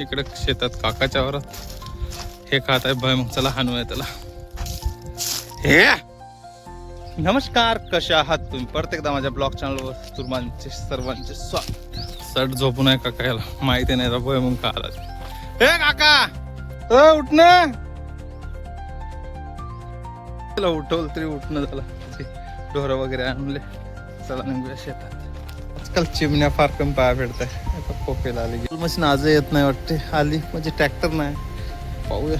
इकडे शेतात काकाच्या वरात हे खात आहे भय मग चला हाणूया त्याला. हे! नमस्कार कशा आहात तुम्ही? परत एकदा माझ्या ब्लॉग चॅनलवर तुर्मांचे सर्वांचे स्वागत. सट झोपून आहे काका याला माहिती नाही रा भय मग का आला हे काका! अ, उठण ना! त्याला उठवलं तरी उठणं झालं. ढोरं वगैरे आणले चला निघूया शेतात. आजकाल चिमण्या फार कमी पाया भेटत आहे आता पोपेला आली मशीन आज येत नाही वाटते आली म्हणजे ट्रॅक्टर नाही पाहूया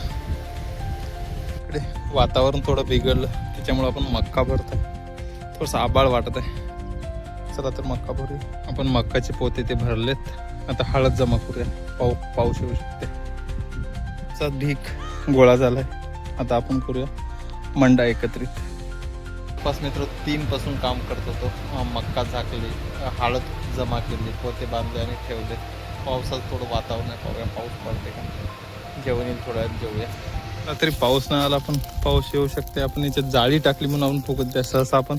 इकडे वातावरण थोडं बिघडलं त्याच्यामुळे आपण मक्का भरतोय थोडंसं आबाळ वाटत आहे चला तर मक्का भरूया। आपण मक्काचे पोते ते भरलेत। आता हळद जमा करूया। पाऊ पाऊस येऊ शकते। चा ढीक गोळा झालाय। आता आपण करूया मंडा एकत्रित। जवळपास मित्र तीनपासून काम करत होतो. मक्का झाकली हळद जमा केली पोते बांधले आणि ठेवले. पावसात थोडं वातावरण आहे पाहूया पाऊस पडते का? जेवण येईल थोड्या वेळात जेवूया. तरी पाऊस नाही आला पण पाऊस येऊ शकते. आपण याच्यात जाळी टाकली म्हणून आपण फुगत द्या. सहसा आपण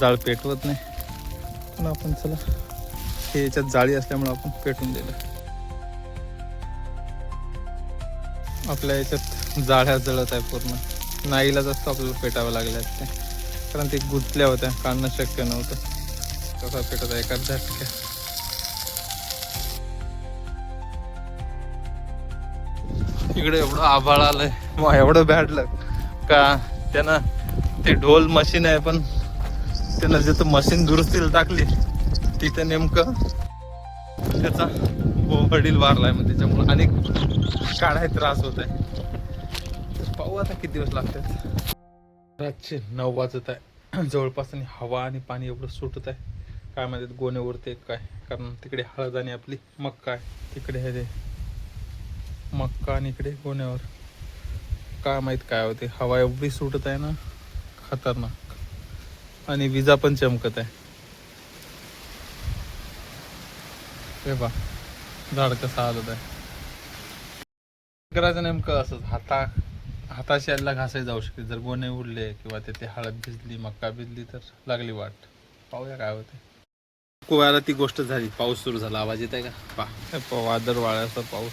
जाळ पेटवत नाही. पण आपण चला हे याच्यात जाळी असल्यामुळे आपण पेटून दिलं. आपल्या याच्यात जाळ्या जळत आहे पूर्ण. नाईला जास्त आपल्याला पेटावं लागल्या असते. कारण ते गुंतल्या होत्या. काढणं शक्य नव्हतं. कसा पेटत आहे एका झटक्या. इकडे एवढं आभाळ आलंय. मग एवढं बॅडलं का त्यानं ते ढोल मशीन आहे पण त्यानं जिथं मशीन दुरुस्तीला टाकली तिथं नेमकं त्याचा वडील वारलाय मग त्याच्यामुळे. अनेक काढाय त्रास होत आहे पाहू आता किती दिवस लागतात. रातचे नऊ वाजत आहे. जवळपास आणि हवा आणि पाणी एवढं सुटत आहे. काय म्हणतात गोणे उरते काय? कारण तिकडे हळद आणि आपली मक्का आहे. तिकडे हे मक्का आणि इकडे गोण्यावर. काय माहीत काय होते. हवा एवढी सुटत आहे ना खतरनाक. आणि विजा पण चमकत आहे. हे बा झाड कसं हालत आहे. करायचं नेमकं असंच हाता हाताशाला घासाय जाऊ शकते जर गोणे उडले किंवा तिथे हळद भिजली मक्का भिजली तर लागली वाट. पाहूया काय होते कुवायला ती गोष्ट झाली. पाऊस सुरू झाला. आवाज येत आहे का पा वादळ वाळ्याचा पाऊस.